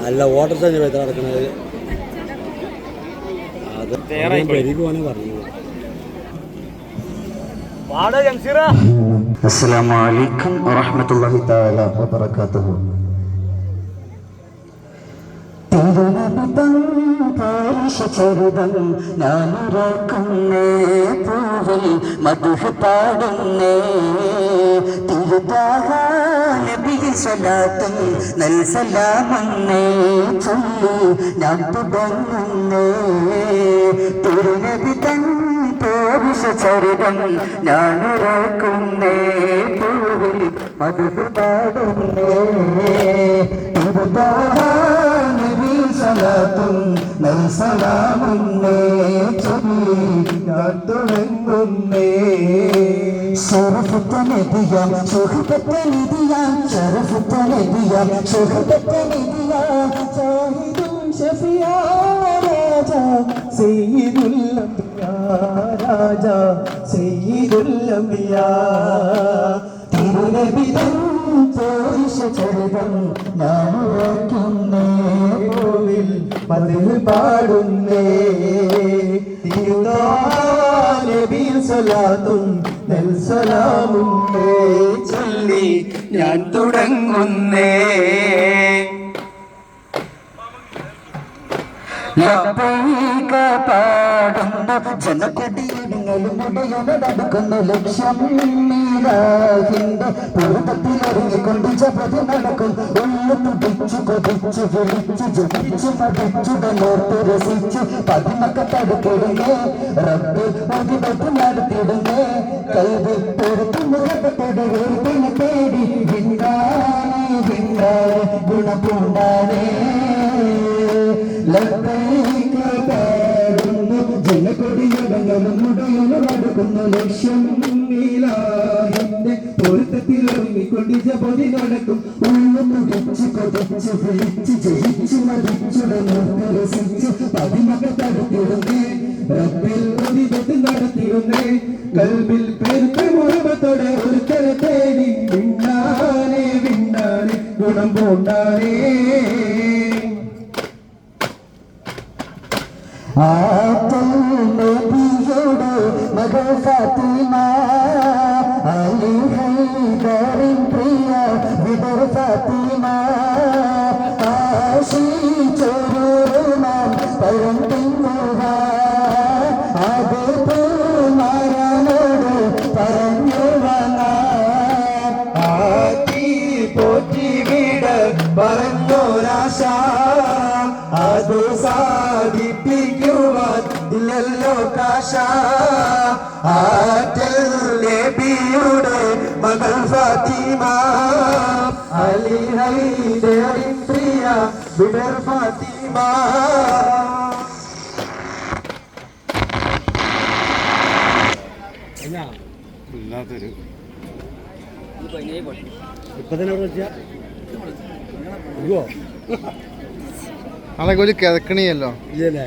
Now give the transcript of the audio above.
നല്ല ഓട്ടത്തിന് വേദന നടക്കുന്നത് അത് പെരുകുവാണ് പറഞ്ഞത് അസ്സലാമു അലൈക്കും വറഹ്മത്തുള്ളാഹി തആല വബറകാതുഹു സലാത്തും നൽ ചൊല്ലി ഞാൻ തുടങ്ങുന്നേ. തിരുനബിതൻ ചരിതം ഞാനുറക്കുന്നേ. പൂവിൽ സലാത്തും നൽ തുടങ്ങുന്നേ. ശരഫത്ത നബിയാം സുഖപ്പെട്ട നിധിയാം ശരഫത്ത നബിയാം സുഖപ്പെട്ട നിധിയാം ഷാഹിദും ഷഫിയാ രാജ സയ്യിദുൽ അംബിയാ രാജ സയ്യിദുൽ അംബിയാ തിരുനബിതം ചോദിച്ച ചരിതം ഞാൻ ഉറക്കുന്നേ കോവിൽ മതിൽ പാടുന്നേ. തിരുനാബി സലാത്തും സലാമും ചൊല്ലി ഞാൻ തുടങ്ങുന്നേ. ലബ്ബൈക ജനക്കൊടിയിടുങ്ങളും ഉടയുടടുക്കുന്ന ലക്ഷ്യം മീരാഹിന്റെ പൂർവത്തിലൊരുങ്ങിക്കൊണ്ട് ജപതി നടക്കും. ഉള്ളു തുടിച്ചു കൊതിച്ചു വിളിച്ചു ജപിച്ചു മതിച്ചുടലോട്ട് രസിച്ച്. പതിമൊക്കെ തടുത്തിടുന്നേ റബ്ബ് മുതിവട്ട് നടത്തിടുന്നേ കൽവി പൊരുത്തു മുഖത്തോട് വീട്ടിന് തേടി വിണ്ടാനേ ഗുണപൂണ്ടാനേ ജനകൊടിയടങ്ങളും നടക്കുന്നു ലക്ഷ്യം നീലാഹിന്റെ പൊരുത്തത്തിൽ ഒരുങ്ങിക്കൊണ്ട് ജപതി നടക്കും. ഉള്ളു തുടിച്ച് കൊതിച്ച് വിളിച്ച് ജയിച്ച് മതിച്ചുടന്നു രസിച്ച് പതിമക തടുത്തിടുന്നേ റബ്ബിൽ പ്രതിപത്ത് നടത്തിയിരുന്നേ കൽബിൽ പേർക്ക് മുഹബത്തോടെ ഒരുത്തരെ തേടി വിണ്ണാനേ വിണ്ണാനേ ഗുണം പൂണ്ടാനേ. നബിയോട് മകൾ ഫാത്തിമ അലി ഹൈദറിൻ പ്രിയ വിദർ ഫാത്തിമ ആശിച്ചൊരുമാൻ പരം തിന്നുക. അത് പൂമാരനോട് പറഞ്ഞു ആത്തി പോറ്റി വിട പറഞ്ഞോരാശ. അത് സാധിപ്പിക്കുവാൻ ഇല്ലല്ലോ കാശ. ആറ്റൽ നബിയുടെ മകൾ ഫാത്തിമ. അലി ഹൈദറിൻ പ്രിയ വിടർ ഫാത്തിമ. ഇപ്പൊ തന്നെ അവിടെ വെച്ചാ? ഇയ്യോ നാളെ ഒരു കിതക്കണിയല്ലോ ഇല്ലേ?